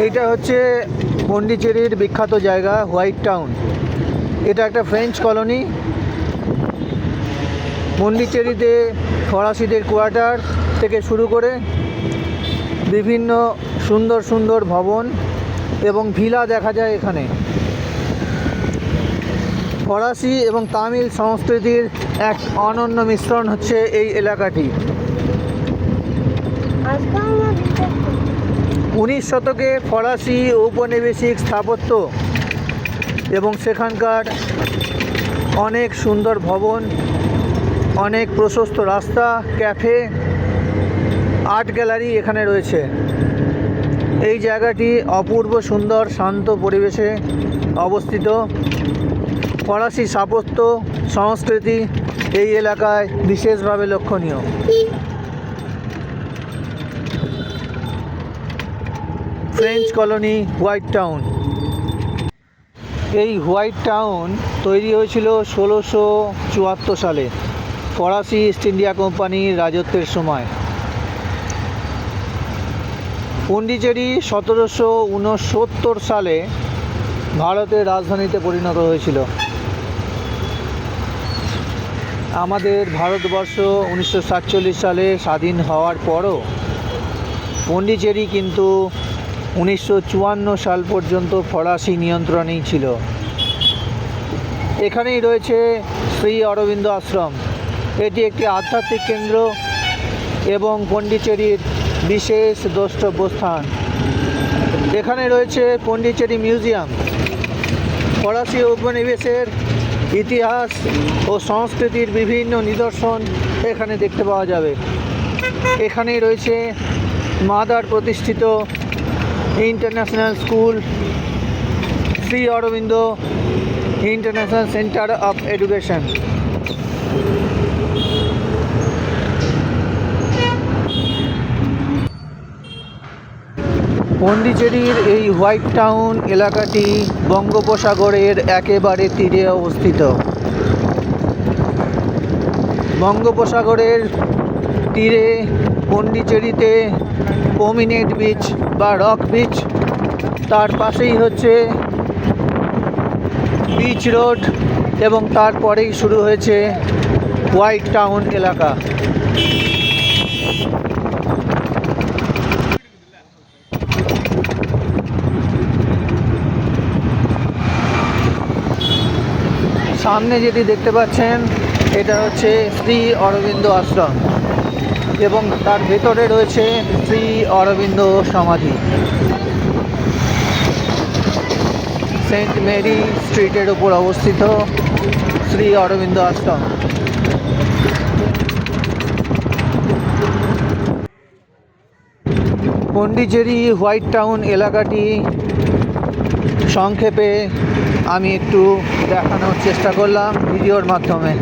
এইটা হচ্ছে পন্ডিচেরির বিখ্যাত জায়গা, হোয়াইট টাউন। এটা একটা ফ্রেঞ্চ কলোনি। পন্ডিচেরিতে ফরাসিদের কোয়ার্টার থেকে শুরু করে বিভিন্ন সুন্দর সুন্দর ভবন এবং ভিলা দেখা যায় এখানে। ফরাসি এবং তামিল সংস্কৃতির এক অনন্য মিশ্রণ হচ্ছে এই এলাকাটি। উনিশ শতকে ফরাসি ঔপনিবেশিক স্থাপত্য এবং সেখানকার অনেক সুন্দর ভবন, অনেক প্রশস্ত রাস্তা, ক্যাফে, আর্ট গ্যালারি এখানে রয়েছে। এই জায়গাটি অপূর্ব সুন্দর, শান্ত পরিবেশে অবস্থিত। ফরাসি স্থাপত্য, সংস্কৃতি এই এলাকায় বিশেষভাবে লক্ষণীয়। ফ্রেঞ্চ কলোনি হোয়াইট টাউন এই হোয়াইট টাউন তৈরি হয়েছিল ষোলোশো চুয়াত্তর সালে, ফরাসি ইস্ট ইন্ডিয়া কোম্পানির রাজত্বের সময়। পন্ডিচেরি সতেরোশো উনসত্তর সালে ভারতের রাজধানীতে পরিণত হয়েছিল। আমাদের ভারতবর্ষ উনিশশো সাতচল্লিশ সালে স্বাধীন হওয়ার পরও পন্ডিচেরি কিন্তু উনিশশো চুয়ান্ন সাল পর্যন্ত ফরাসি নিয়ন্ত্রণেই ছিল। এখানেই রয়েছে শ্রী অরবিন্দ আশ্রম। এটি একটি আধ্যাত্মিক কেন্দ্র এবং পন্ডিচেরির বিশেষ দ্রষ্টব্য স্থান এখানে রয়েছে পন্ডিচেরি মিউজিয়াম। ফরাসি উপনিবেশের ইতিহাস ও সংস্কৃতির বিভিন্ন নিদর্শন এখানে দেখতে পাওয়া যাবে। এখানেই রয়েছে মাদার প্রতিষ্ঠিত international school Shri Aurobindo international centre of education. পন্ডিচেরির এই হোয়াইট টাউন এলাকাটি বঙ্গোপসাগরের একেবারে তীরে অবস্থিত। বঙ্গোপসাগরের তীরে পন্ডিচেরিতে পমিনেট বিচ বা রক বিচ তার পাশেই হচ্ছে বিচ রোড এবং তারপরেই শুরু হয়েছে হোয়াইট টাউন এলাকা। সামনে যেটি দেখতে পাচ্ছেন, এটা হচ্ছে শ্রী অরবিন্দ আশ্রম। এবং তার ভেতরে রয়েছে শ্রী অরবিন্দ সমাধি। সেন্ট মেরি স্ট্রিটের উপর অবস্থিত শ্রী অরবিন্দ আশ্রম। পন্ডিচেরি হোয়াইট টাউন এলাকাটি সংক্ষেপে আমি একটু দেখানোর চেষ্টা করলাম ভিডিওর মাধ্যমে।